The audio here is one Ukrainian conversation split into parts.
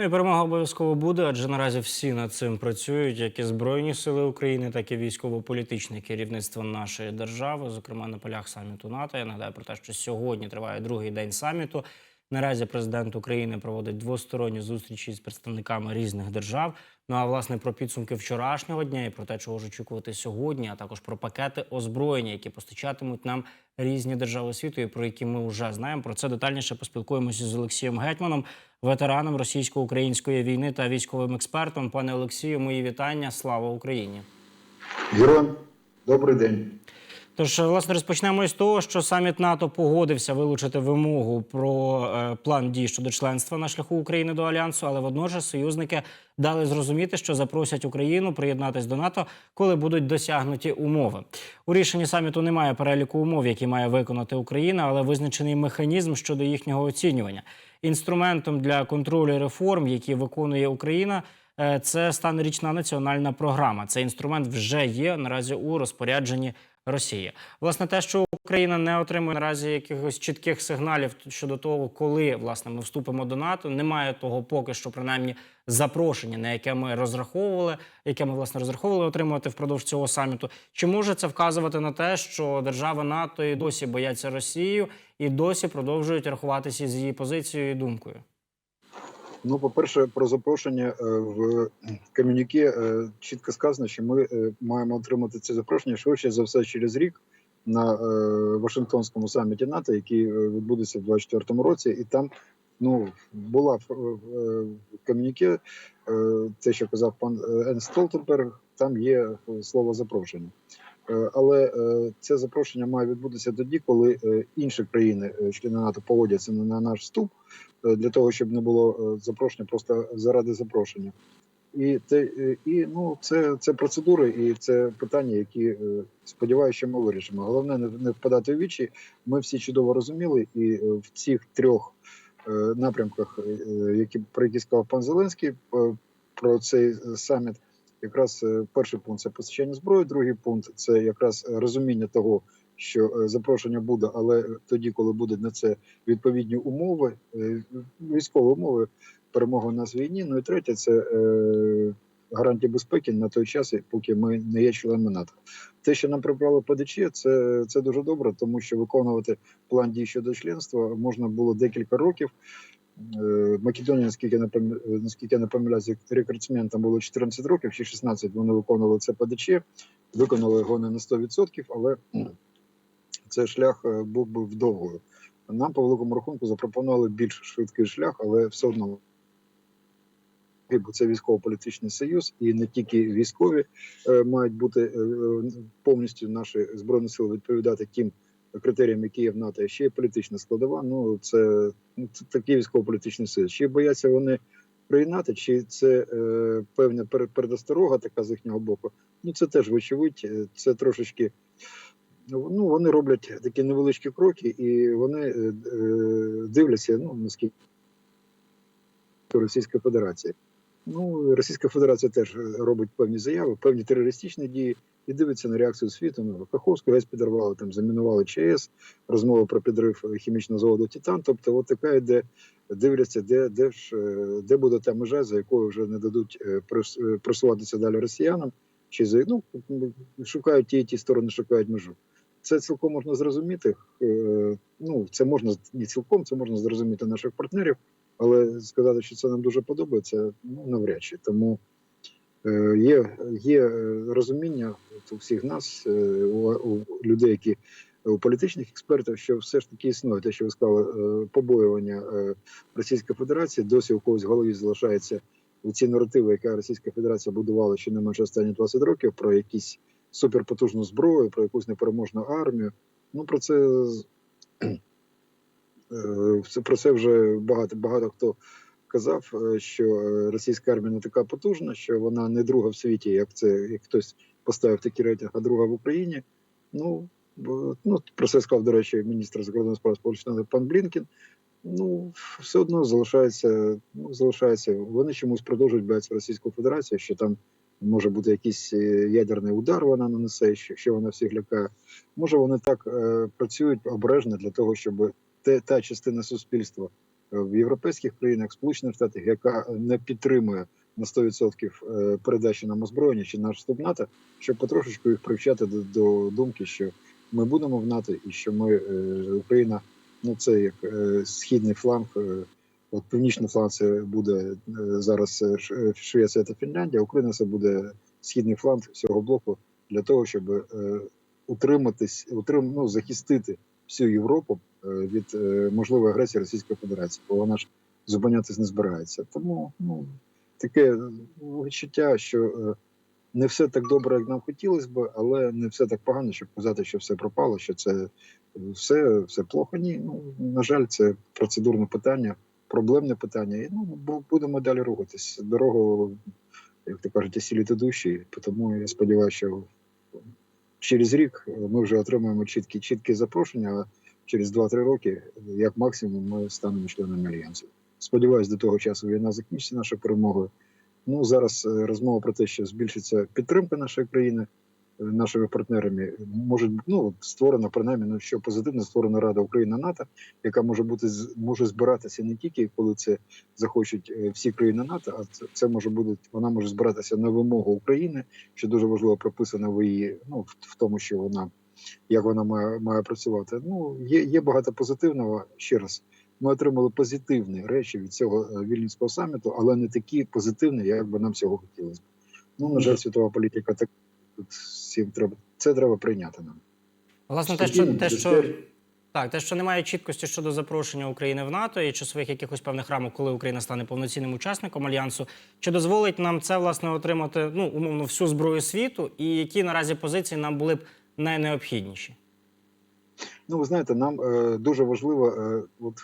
Ну і перемога обов'язково буде, адже наразі всі над цим працюють, як і Збройні Сили України, так і військово-політичне керівництво нашої держави, зокрема на полях саміту НАТО. Я нагадаю про те, що сьогодні триває другий день саміту. Наразі президент України проводить двосторонні зустрічі з представниками різних держав. Ну а власне про підсумки вчорашнього дня і про те, чого ж очікувати сьогодні, а також про пакети озброєння, які постачатимуть нам різні держави світу, і про які ми вже знаємо. Про це детальніше поспілкуємося з Олексієм Гетьманом, ветераном російсько-української війни та військовим експертом. Пане Олексію, мої вітання. Слава Україні! Героям добрий день. Тож, власне, розпочнемо із того, що саміт НАТО погодився вилучити вимогу про е, план дій щодо членства на шляху України до альянсу, але водночас союзники дали зрозуміти, що запросять Україну приєднатись до НАТО, коли будуть досягнуті умови. У рішенні саміту немає переліку умов, які має виконати Україна, але визначений механізм щодо їхнього оцінювання. Інструментом для контролю реформ, які виконує Україна. е, Це стане річна національна програма. Цей інструмент вже є наразі у розпорядженні Росії. Власне, те, що Україна не отримує наразі якихось чітких сигналів щодо того, коли власне ми вступимо до НАТО, немає того поки що принаймні запрошення, на яке ми розраховували, яке ми власне розраховували отримувати впродовж цього саміту. Чи може це вказувати на те, що держави НАТО і досі бояться Росію і досі продовжують рахуватися з її позицією і думкою? Ну, по-перше, про запрошення е, в комюніке е, чітко сказано, що ми е, маємо отримати це запрошення швидше за все через рік на Вашингтонському саміті НАТО, який відбудеться в 2024 році, і там ну була в е, комюніке е, те, що казав пан е, Ен Столтенберг, там є слово запрошення. Але це запрошення має відбутися тоді, коли інші країни, члени НАТО, погодяться на на наш вступ для того, щоб не було е, запрошення просто заради запрошення. І те, е, і ну це, це процедури, і це питання, які е, сподіваюся, що ми вирішимо. Головне не, впадати в вічі. Ми всі чудово розуміли, і е, в цих трьох е, напрямках, е, які про які сказав пан Зеленський, е, про цей е, саміт. Якраз е, перший пункт це постачання зброї, другий пункт це якраз розуміння того, що е, запрошення буде, але тоді, коли будуть на це відповідні умови, е, військові умови, перемоги у нас в війні. Ну і третє це е, гарантія безпеки на той час, поки ми не є членами НАТО. Те, що нам прибрали ПДЧ, це, це дуже добре, тому що виконувати план дій щодо членства можна було декілька років. Македонія, наскільки я наскільки я не помиляюся, рекордсменам було 14 років чи 16, Вони виконували це ПДЧ, виконали його не на 100%, але м, цей шлях е, був би вдовгою. Нам по великому рахунку запропонували більш швидкий шлях, але все одно це військово-політичний союз, і не тільки військові е, мають бути е, повністю наші збройні сили відповідати тим критеріям, які є в НАТО, а ще є політична складова. Ну це, ну, це такий військово-політичний союз. Чи бояться вони приєднати, чи це е, певна пер- передосторога така з їхнього боку? Ну це теж вочевидь, це трошечки. Ну, вони роблять такі невеличкі кроки, і вони е, е, дивляться, ну наскільки Російська Федерація. Ну, Російська Федерація теж е, робить певні заяви, певні терористичні дії і дивиться на реакцію світу. Ну, Каховську геть підірвали, там замінували ЧАЕС, розмова про підрив хімічного заводу Титан. Тобто, от така йде, дивляться, де, де, ж, де буде та межа, за якою вже не дадуть прос- просуватися далі росіянам, чи за ну, шукають ті і ті сторони, шукають межу. Це цілком можна зрозуміти. Е, Ну, це можна не цілком, це можна зрозуміти наших партнерів. Але сказати, що це нам дуже подобається, ну навряд чи. Тому е, є, є е, розуміння у всіх нас, у, у людей, які у політичних експертів, що все ж таки існує те, що ви сказали, побоювання Російської Федерації. Досі у когось в голові залишається ці наративи, яка Російська Федерація будувала ще не менше останні 20 років, про якісь суперпотужну зброю, про якусь непереможну армію. Ну про це Е, Про це вже багато багато хто казав, е, що е, російська армія не така потужна, що вона не друга в світі, як це як хтось поставив такий рейтинг, а друга в Україні. Ну ну про це сказав, до речі, міністр закордонних справ Сполучених пан Блінкен. Ну все одно залишається. Ну залишається. Вони чомусь продовжують боятися Російську Федерацію, що там може бути якийсь е, ядерний удар. Вона нанесе, що, що вона всіх лякає. Може, вони так е, працюють обережно для того, щоб те, та частина суспільства, в європейських країнах, Сполучених Штатах, яка не підтримує на 100% е, передачі нам озброєння чи наш вступ НАТО, щоб потрошечку їх привчати до, до думки, що ми будемо в НАТО, і що ми е, Україна, ну це як е, східний фланг. От північний фланг це буде е, зараз е, е, Швеція та Фінляндія. Україна це буде східний фланг цього блоку для того, щоб утриматись, утрим, ну, захистити всю Європу від можливої агресії Російської Федерації, бо вона ж зупинятись не збирається. Тому ну таке відчуття, що не все так добре, як нам хотілося б, але не все так погано, щоб казати, що все пропало, що це все, все плохо. Ні, ну на жаль, це процедурне питання, проблемне питання. І ну будемо далі рухатись. Дорогу, як то кажуть, осіліти душі. Тому я сподіваюся, що через рік ми вже отримаємо чіткі чіткі запрошення. А через 2-3 роки, як максимум, ми станемо членами альянсу. Сподіваюсь, до того часу війна закінчиться нашою перемогою. Ну зараз е, розмова про те, що збільшиться підтримка нашої країни нашими партнерами. Може ну створена принаймні, ну що позитивно створена Рада Україна НАТО, яка може бути може збиратися не тільки коли це захочуть е, всі країни НАТО, а це, це може бути вона може збиратися на вимогу України, що дуже важливо прописано в її ну в, в тому, що вона як вона має, має працювати. Ну є, є багато позитивного ще раз. Ми отримали позитивні речі від цього е, вільнюського саміту, але не такі позитивні, як би нам цього хотілося. Ну на жаль, світова політика так тут всім треба це треба прийняти нам. Власне, те, що, те, що так, те, що немає чіткості щодо запрошення України в НАТО і часових якихось певних рамок, коли Україна стане повноцінним учасником альянсу, чи дозволить нам це власне отримати ну умовно всю зброю світу, і які наразі позиції нам були б найнеобхідніші? Ну, ви знаєте, нам е, дуже важливо, е, от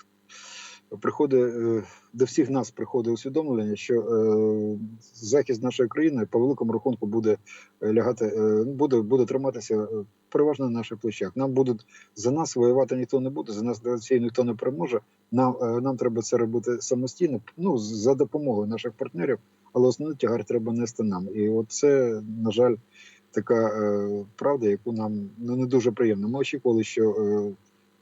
приходить е, до всіх нас приходить усвідомлення, що е, захист нашої країни по великому рахунку буде е, лягати, буде, буде триматися переважно на наших плечах. Нам будуть за нас воювати ніхто не буде, за нас ніхто не переможе. Нам, нам треба це робити самостійно, ну за допомогою наших партнерів, але основний тягар треба нести нам. І от це, на жаль, така е, правда, яку нам ну, не дуже приємно. Ми очікували, що е,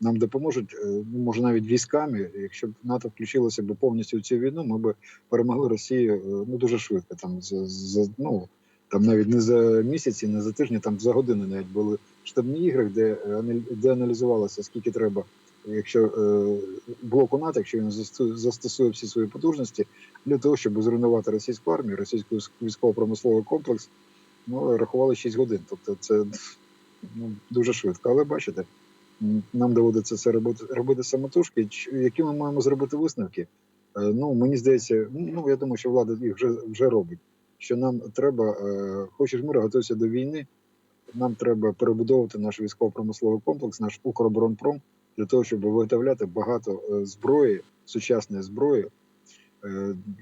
нам допоможуть, е, ну, може навіть військами. Якщо б НАТО включилося б повністю в цю війну, ми б перемогли Росію е, ну дуже швидко. Там за, за ну там навіть не за місяці, не за тижні, там за години навіть були штабні ігри, де е, де аналізувалося скільки треба. Якщо блоку НАТО, якщо він застосує, всі свої потужності для того, щоб зруйнувати російську армію, російський військово-промисловий комплекс, ну рахували 6 годин. Тобто це ну, дуже швидко. Але бачите, нам доводиться це робити, робити самотужки. Які ми маємо зробити висновки? Е, Ну мені здається, ну я думаю, що влада їх вже вже робить. Що нам треба, е, хочеш мира, готуйся до війни. Нам треба перебудовувати наш військово-промисловий комплекс, наш Укроборонпром, для того, щоб виготовляти багато е, зброї, сучасної зброї,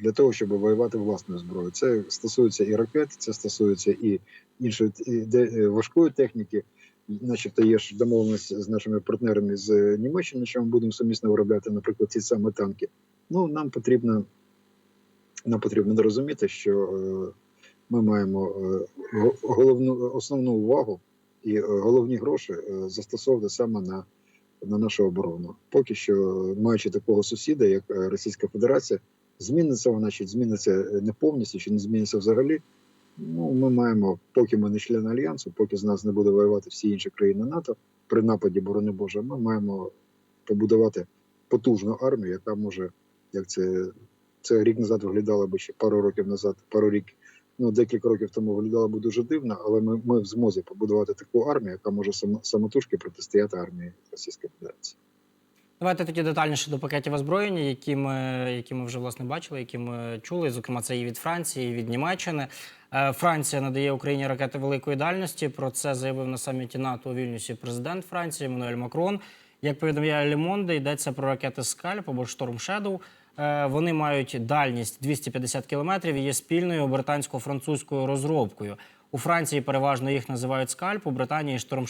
для того, щоб воювати власною зброєю. Це стосується і ракет, це стосується і іншої і важкої техніки. Начебто є ж домовленість з нашими партнерами з е, Німеччини, що ми будемо сумісно виробляти, наприклад, ці саме танки. Ну нам потрібно нам потрібно розуміти, що е, ми маємо е, головну основну увагу і головні гроші застосовувати саме на, на нашу оборону. Поки що, маючи такого сусіда, як Російська Федерація, зміниться вона чи зміниться не повністю, чи не зміниться взагалі. Ну, ми маємо, поки ми не члени альянсу, поки з нас не буде воювати всі інші країни НАТО при нападі, борони Боже, ми маємо побудувати потужну армію, яка може, як це, це рік назад виглядало би ще пару років назад, пару рік, ну декілька років тому виглядало би дуже дивно, але ми, ми в змозі побудувати таку армію, яка може само- самотужки протистояти армії Російської Федерації. Давайте тоді детальніше до пакетів озброєння, які ми, які ми вже власне бачили, які ми чули. Зокрема, це і від Франції, і від Німеччини. Е, Франція надає Україні ракети великої дальності. Про це заявив на саміті НАТО у Вільнюсі президент Франції Еммануель Макрон. Як повідомляє Лемонде, йдеться про ракети Скальп або Шторм Shadow. Е, Вони мають дальність 250 кілометрів і є спільною британсько-французькою розробкою. У Франції переважно їх називають скальп, у Британії Шторм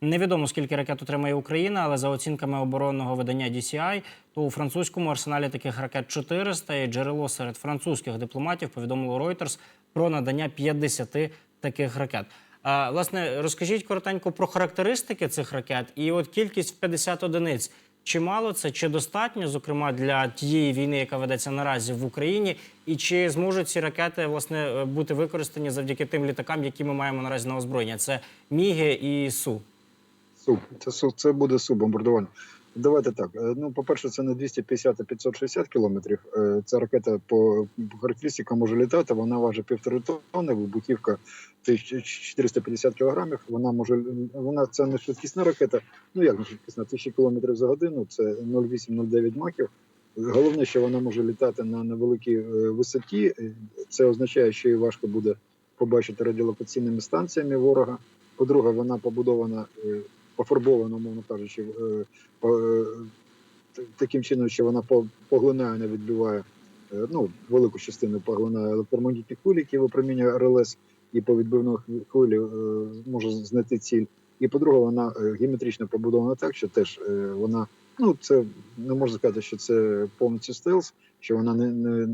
Невідомо скільки ракет отримає Україна, але за оцінками оборонного видання DCI, то у французькому арсеналі таких ракет 400, і джерело серед французьких дипломатів повідомило Reuters про надання 50 таких ракет. А, власне, розкажіть коротенько про характеристики цих ракет і от кількість в 50 одиниць. Чи мало це, чи достатньо, зокрема для тієї війни, яка ведеться наразі в Україні, і чи зможуть ці ракети власне е, бути використані завдяки тим літакам, які ми маємо наразі на озброєння? Це Міги і Су. Су. Це, су- це буде суббомбардування. Давайте так. е, Ну, по-перше, це не 250, а 560 кілометрів. Е, Ця ракета по характеристикам може літати, вона важить півтори тонни, вибухівка 1450 кілограмів. Вона може вона це не швидкісна ракета. Ну як не швидкісна? 1000 кілометрів за годину, це 0,8-0,9 маків. Головне, що вона може літати на невеликій е, висоті. Е, Це означає, що її важко буде побачити радіолокаційними станціями ворога. По-друге, вона побудована, е, пофарбована, мовно кажучи, е, е, таким чином, що вона по- поглинає, не відбиває, е, ну, велику частину поглинає електромагнітні хвилі, які випромінює РЛС, і по відбивної хвилі- може знайти ціль. І по-друге, вона геометрично побудована так, що теж вона, ну це не можна сказати, що це повністю стелс, що вона не, не,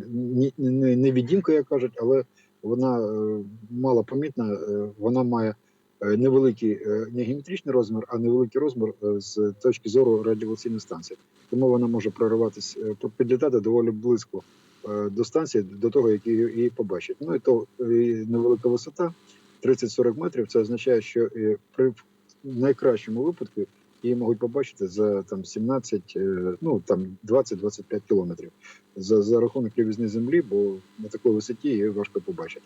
не, не, відімка, як кажуть, але вона мало помітна, вона має невеликий е, не геометричний розмір, а невеликий розмір е, з точки зору радіолокаційної станції. Тому вона може прориватись, е, підлітати доволі близько е, до станції, до того, як її, побачить. Ну і то е, невелика висота 30-40 метрів. Це означає, що е, при найкращому випадку її можуть побачити за там 17, е, ну там 20-25 кілометрів за, за рахунок лівізни землі, бо на такій висоті її важко побачити.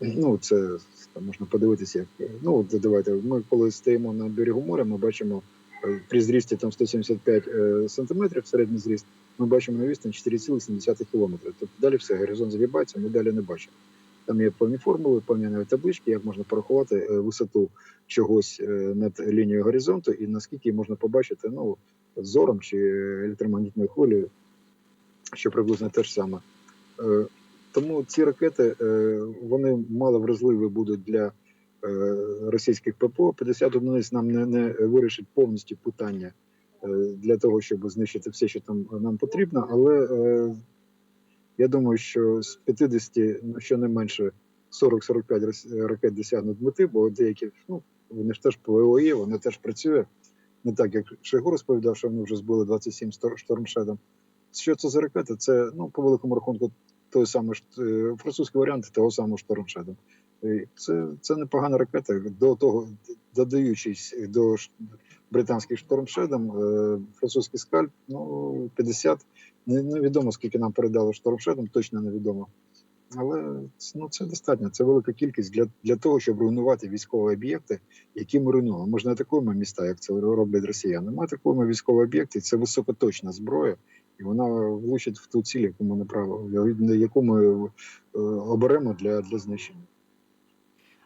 Ну, це там можна подивитися, як ну давайте. Ми коли стоїмо на берегу моря, ми бачимо е, при зрісті там 175 е, сантиметрів, середній зріст, ми бачимо на відстань 4,7 кілометри. Тобто далі все, горизонт загибається, ми далі не бачимо. Там є певні формули, певні навіть таблички, як можна порахувати е, висоту чогось над лінією горизонту і наскільки можна побачити ну, зором чи електромагнітною хвилею, що приблизно те ж саме. Тому ці ракети е, вони мало вразливі будуть для е, російських ППО. 50 одиниць нам не, не вирішить повністю питання е, для того, щоб знищити все, що там нам потрібно. Але я думаю, що з 50, ну щонайменше 40-45 ракет досягнуть мети, бо деякі ну, вони ж теж ПВО є, вони теж працює. Не так, як Шойгу розповідав, що вони вже збили 27 стор- штормшедом. Що це за ракети? Це ну, по великому рахунку той самий е, французький варіант того самого штормшеду. Це, це непогана ракета. До того, додаючись до британських штормшедом, е, французький скальп, ну, 50. Невідомо, скільки нам передали штормшедом, точно невідомо. Але ну, це достатньо. Це велика кількість для, для того, щоб руйнувати військові об'єкти, які ми руйнуємо. Ми ж не атакуємо міста, як це роблять росіяни. Ми атакуємо військові об'єкти, це високоточна зброя, і вона влучить в ту ціль, яку ми направили, яку ми е, оберемо для, для знищення.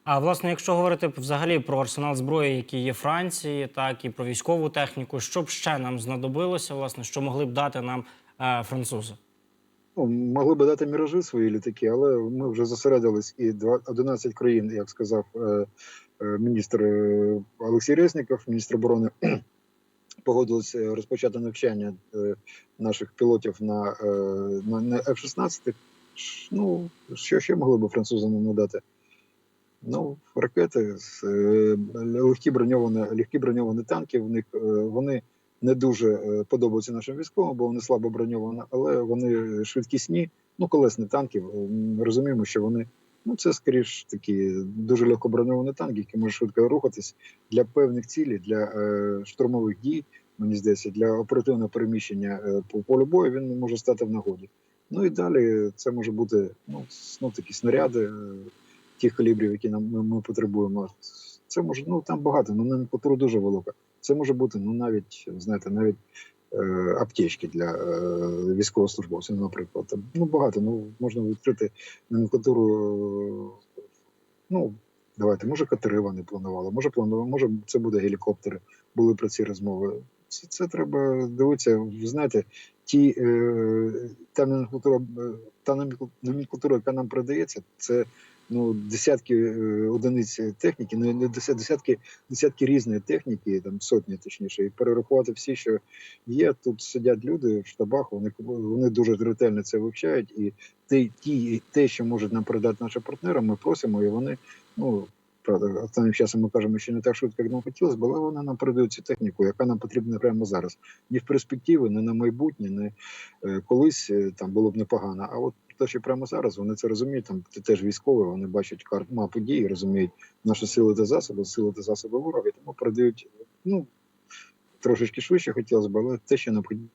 А власне, якщо говорити взагалі про арсенал зброї, який є Франції, так і про військову техніку, що б ще нам знадобилося, власне, що могли б дати нам е, французи? Ну, могли би дати міражі свої літаки, але ми вже зосередились і два- 11 країн, як сказав е, е, міністр е, Олексій Резніков, міністр оборони, погодилися е, розпочати навчання е, наших пілотів на, е, на, на F-16. Ну, що ще могли би французи нам надати? Ну, ракети, легкі броньовані, легкі броньовані танки. В них вони не дуже подобаються нашим військовим, бо вони слабо броньовані, але вони швидкісні. Ну, колесні танки. Ми розуміємо, що вони ну це скоріш такі дуже легко броньовані танки, які можуть швидко рухатись для певних цілей, для е, штурмових дій. Мені здається, для оперативного переміщення е, по полю бою він може стати в нагоді. Ну і далі це може бути ну, ну такі снаряди е, тих калібрів, які нам ми, ми потребуємо. Це може ну там багато, ну номенклатура дуже велика. Це може бути ну навіть знаєте, навіть аптечки для е, військовослужбовців, наприклад. Ну багато. Ну можна відкрити номенклатуру. е, Ну давайте, може катери вони планували, може планували, може це буде гелікоптери. Були про ці розмови. Це, це треба дивитися. Ви знаєте, ті е, та номенклатура, е, та номенклатура, яка нам продається, це ну десятки е, одиниць техніки, не не десятки, десятки різної техніки, там сотні точніше, і перерахувати всі, що є. Тут сидять люди в штабах. Вони вони дуже ретельно це вивчають, і те, ті, те, що можуть нам передати наші партнери, ми просимо, і вони ну. правда, останнім часом ми кажемо, що не так швидко, як нам хотілося але вони нам передають цю техніку, яка нам потрібна прямо зараз. Ні в перспективі, ні на майбутнє, не е, колись е, там було б непогано. А от те, що прямо зараз вони це розуміють. Там ти теж військові, вони бачать карт мапу дій, розуміють наші сили та засоби, сили та засоби ворога, і тому передають ну трошечки швидше хотілося б, але те, що необхідно,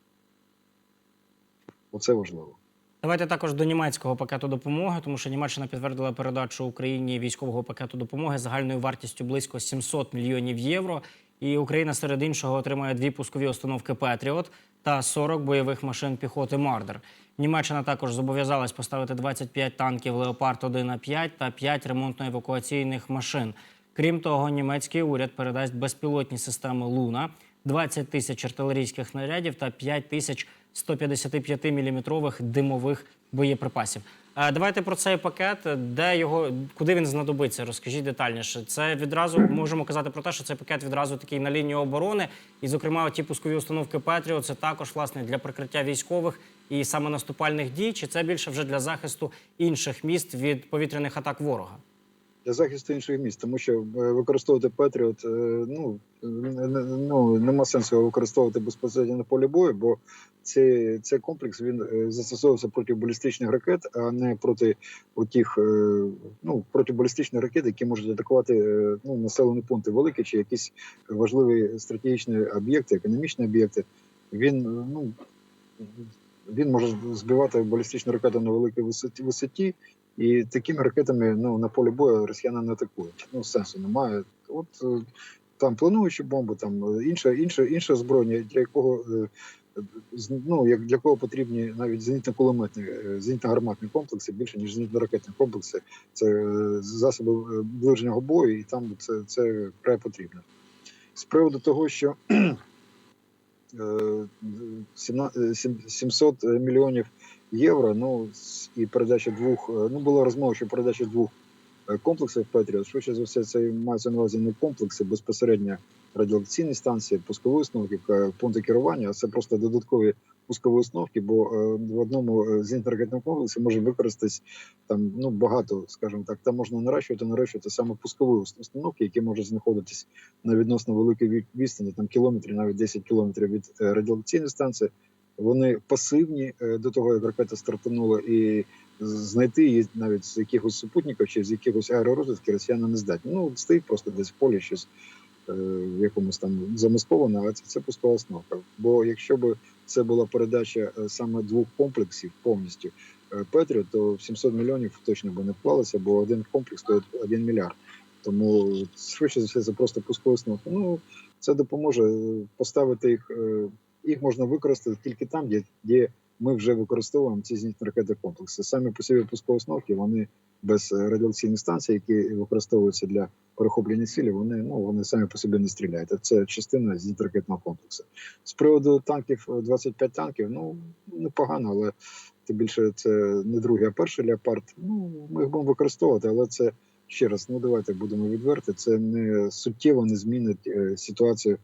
оце важливо. Давайте також до німецького пакету допомоги, тому що Німеччина підтвердила передачу Україні військового пакету допомоги загальною вартістю близько 700 мільйонів євро. І Україна серед іншого отримає дві пускові установки Петріот та 40 бойових машин піхоти Мардер. Німеччина також зобов'язалась поставити 25 танків Леопард 1 а 5 та 5 ремонтно-евакуаційних машин. Крім того, німецький уряд передасть безпілотні системи Луна, 20 тисяч артилерійських снарядів та 5 тисяч 155-мм димових боєприпасів. Е, Давайте про цей пакет, де його, куди він знадобиться, розкажіть детальніше. Це відразу можемо казати про те, що цей пакет відразу такий на лінію оборони, і, зокрема, ті пускові установки Петріо це також власне для прикриття військових і саме наступальних дій. Чи це більше вже для захисту інших міст від повітряних атак ворога? Для захисту інших міст, тому що е, використовувати Петріот, е, ну, ну нема сенсу його використовувати безпосередньо на полі бою, бо цей, цей комплекс він е, застосовується проти балістичних ракет, а не проти отих, е, ну проти балістичних ракет, які можуть атакувати ну, населені пункти великі чи якісь важливі стратегічні об'єкти, економічні об'єкти. Він ну. Він може збивати балістичну ракету на великій висоті і такими ракетами ну, на полі бою росіяни не атакують. Ну, сенсу немає. От е, там плануючі бомби, там е, інше, інше, інше озброєння, для якого е, ну, як для кого потрібні навіть зенітно-кулеметні, е, зенітно-гарматні комплекси більше, ніж зенітно-ракетні комплекси. Це е, засоби е, ближнього бою, і там це, це вкрай потрібно. З приводу того, що е, сімна- е, сім- 700 мільйонів євро. Ну і передача двох. е, Ну була розмова, що передача двох е, комплексів Петріот. Швидше за все, це мається на увазі не комплекси, безпосередньо радіолокаційні станції, пускові установки, пункти керування. А це просто додаткові пускові установки, бо е, в одному е, зенітно-ракетному комплексі може використатись там ну багато, скажімо так. Там можна наращувати, наращувати саме пускові установки, які можуть знаходитись на відносно великій ві- відстані, там кілометрі, навіть 10 кілометрів від е, радіолокаційної станції. Вони пасивні е, до того, як ракета стартанула, і знайти її навіть з якихось супутників чи з якихось аеророзвідки росіяни не здатні. Ну стоїть просто десь в полі щось е, в якомусь там замасковане, але це, це пускова основка. Бо якщо б це була передача е, саме двох комплексів повністю Петріо, то в 700 мільйонів точно би не вклалося, бо один комплекс стоїть 1 мільярд. Тому швидше за все це просто пускова установка. Ну це допоможе поставити їх. Е, Їх можна використати тільки там, де, де ми вже використовуємо ці зенітно ракетні комплекси. Самі по собі пускові вони без е, радіаційних станцій, які використовуються для перехоплення цілі, вони ну вони самі по собі не стріляють. Це частина зенітно-ракетного комплексу. З приводу танків, е, 25 танків, ну непогано, але тим більше це не другий, а перший леопард. Ну ми їх будемо використовувати, але це ще раз. Ну давайте будемо відверти. Це не суттєво не змінить е, ситуацію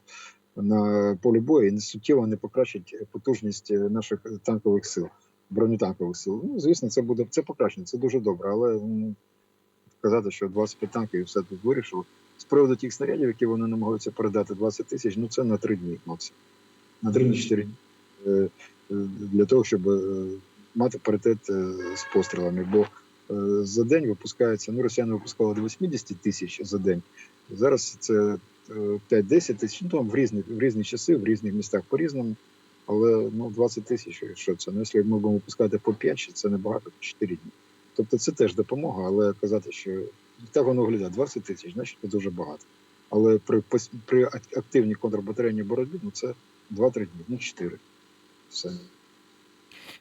на полі бою і суттєво не покращить потужність е, наших танкових сил, бронетанкових сил. Ну, звісно, це буде це покращення, це дуже добре, але казати, що 25 танків і все тут вирішило. З приводу тих снарядів, які вони намагаються передати 20 тисяч, ну це на 3 дні максимум. На 3-4 дні е, е, для того, щоб мати паритет з пострілами. Бо за день випускається, ну, росіяни випускали до 80 тисяч за день. Зараз це 5-10 тисяч, ну там в різні, в різні часи, в різних містах по-різному. Але ну 20 тисяч, що це? Ну, якщо ми будемо випускати по 5, це небагато, по 4 дні. Тобто це теж допомога, але казати, що так воно виглядає 20 тисяч, значить це дуже багато. Але при, при активній контрбатарейній боротьбі, ну це 2-3 дні, ну 4. Все.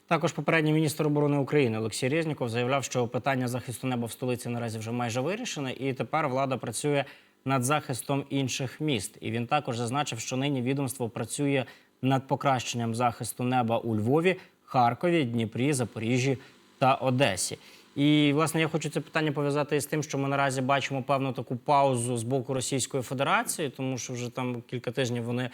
Також попередній міністр оборони України Олексій Резніков заявляв, що питання захисту неба в столиці наразі вже майже вирішене, і тепер влада працює над захистом інших міст. І він також зазначив, що нині відомство працює над покращенням захисту неба у Львові, Харкові, Дніпрі, Запоріжжі та Одесі. І власне я хочу це питання пов'язати із тим, що ми наразі бачимо певну таку паузу з боку Російської Федерації, тому що вже там кілька тижнів вони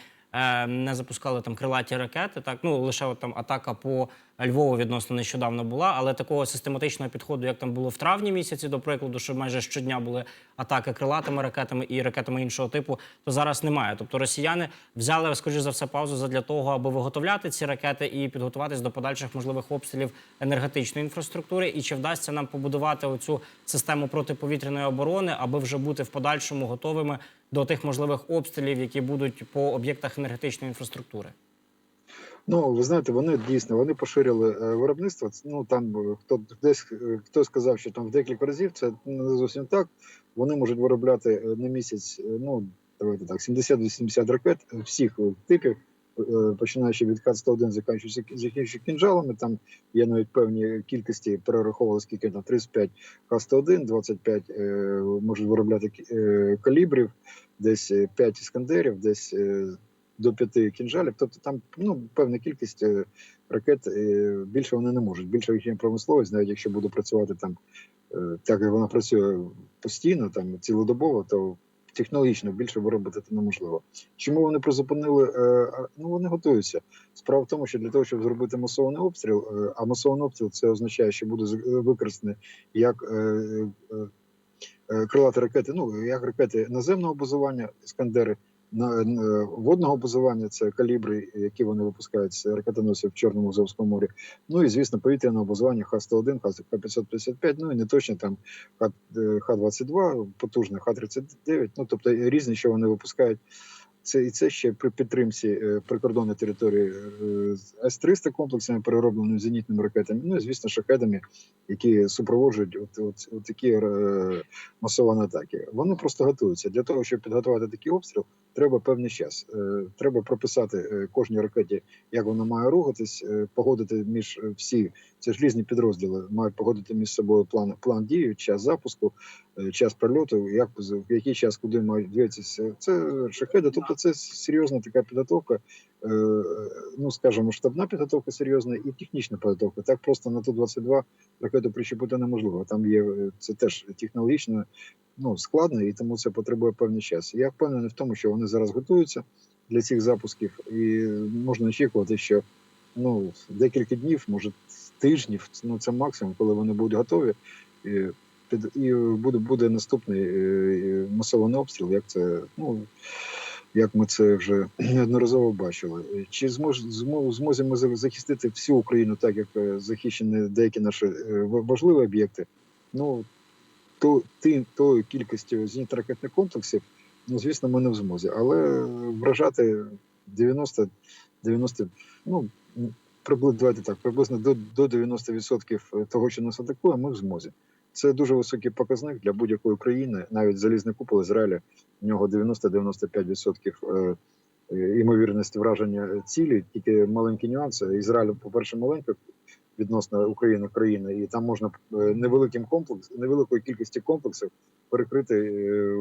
не запускали там крилаті ракети. Так ну лише от там атака по Львову відносно нещодавно була, але такого систематичного підходу, як там було в травні місяці, до прикладу, що майже щодня були атаки крилатими ракетами і ракетами іншого типу, то зараз немає. Тобто росіяни взяли, скоріш за все, паузу задля того, аби виготовляти ці ракети і підготуватись до подальших можливих обстрілів енергетичної інфраструктури. І чи вдасться нам побудувати оцю систему протиповітряної оборони, аби вже бути в подальшому готовими до тих можливих обстрілів, які будуть по об'єктах енергетичної інфраструктури? Ну, ви знаєте, вони дійсно вони поширили е, виробництво. Ну там е, хто десь е, хто сказав, що там в декілька разів це не зовсім так. Вони можуть виробляти на місяць, ну давайте так, 70-80 ракет всіх типів, починаючи від Х-101, закінчуючи закінчуючи кінжалами. Там є навіть певні кількості перераховували, скільки там 35 Х-101, 25 е, можуть виробляти е, калібрів, десь е, 5 іскандерів, десь. е, до п'яти кінжалів, тобто там ну певна кількість е, ракет е, більше вони не можуть. Більше їхня промисловість, навіть якщо буде працювати там е, так, як вона працює постійно, там цілодобово, то технологічно більше виробити неможливо. Чому вони призупинили? Е, Ну вони готуються. Справа в тому, що для того, щоб зробити масований обстріл, е, а масований обстріл це означає, що буде використаний як е, е, е, крилаті ракети, ну як ракети наземного базування, іскандери, водного базування це калібри, які вони випускають з ракетоносів в Чорному Азовському морі. Ну і звісно, повітряного базування Х-101, Х-555, ну і не точно там Х- е, Х-22, потужне Х-39, ну тобто різні, що вони випускають. Це і це ще при підтримці е, прикордонної території е, з С-300 комплексами, переробленими зенітними ракетами. Ну і звісно, шахедами, які супроводжують от, от, от такі е, масовані атаки. Вони просто готуються для того, щоб підготувати такий обстріл. Треба певний час. Е, Треба прописати е, кожній ракеті, як вона має рухатись, е, погодити між всі це ж різні підрозділи, мають погодити між собою план план дії, час запуску, час прильоту, як в який час куди мають дивитися. Це шахеди. Тобто, це серйозна така підготовка. Е, Ну скажімо, штабна підготовка серйозна і технічна підготовка. Так просто на ту 22 ракету причепити неможливо. Там є е, це теж технологічно ну, складно, і тому це потребує певний час. Я впевнений в тому, що вони зараз готуються для цих запусків, і можна очікувати, що ну декілька днів, може тижнів, ну це максимум, коли вони будуть готові. І, під, і буде, буде наступний е, масований обстріл, як це ну. Як ми це вже неодноразово бачили, чи змож зможемо захистити всю Україну, так як е, захищені деякі наші е, важливі об'єкти? Ну то ти тою кількістю зенітно-ракетних комплексів, ну звісно, ми не в змозі. Але вражати 90, 90 ну приблизно давайте так, приблизно до, до 90% того, що нас атакує, ми в змозі. Це дуже високий показник для будь-якої країни, навіть залізний купол Ізраїля. В нього 90-95% е, ймовірності враження цілі, тільки маленькі нюанси. Ізраїль, по-перше, маленька відносно України країни, і там можна е, невеликим комплекс, невеликою кількістю комплексів перекрити е,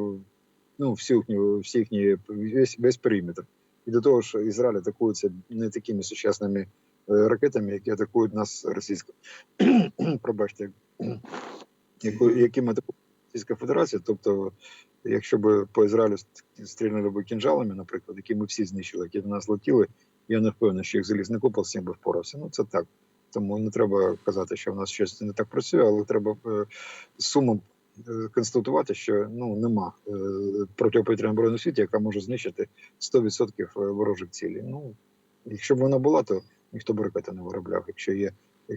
ну, всі їхні, всі їхні весь, весь периметр. І до того ж, Ізраїль атакується не такими сучасними ракетами, які атакують нас російська. Пробачте, якими Російська Федерація. Тобто, якщо б по Ізраїлю стріляли б кінжалами, наприклад, які ми всі знищили, які до нас летіли, я не впевнений, що їх залізний купол з би впорався. Ну це так. Тому не треба казати, що в нас щось не так працює, але треба е, з сумом е, констатувати, що ну нема е, протиповітряної оборони у світі, яка може знищити 100% ворожих цілей. Ну якщо б вона була, то ніхто б ракети не виробляв. Якщо є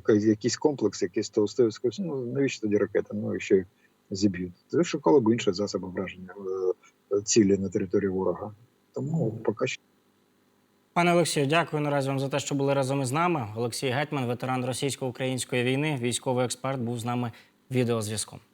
якийсь комплекс, якийсь то 100%, ну навіщо тоді ракета? Ну якщо їх зіб'ють, Це шукало б інші засоби враження е, цілі на території ворога. Тому поки що. Пане Олексію, дякую наразі вам за те, що були разом із нами. Олексій Гетьман, ветеран російсько-української війни, військовий експерт, був з нами відеозв'язком.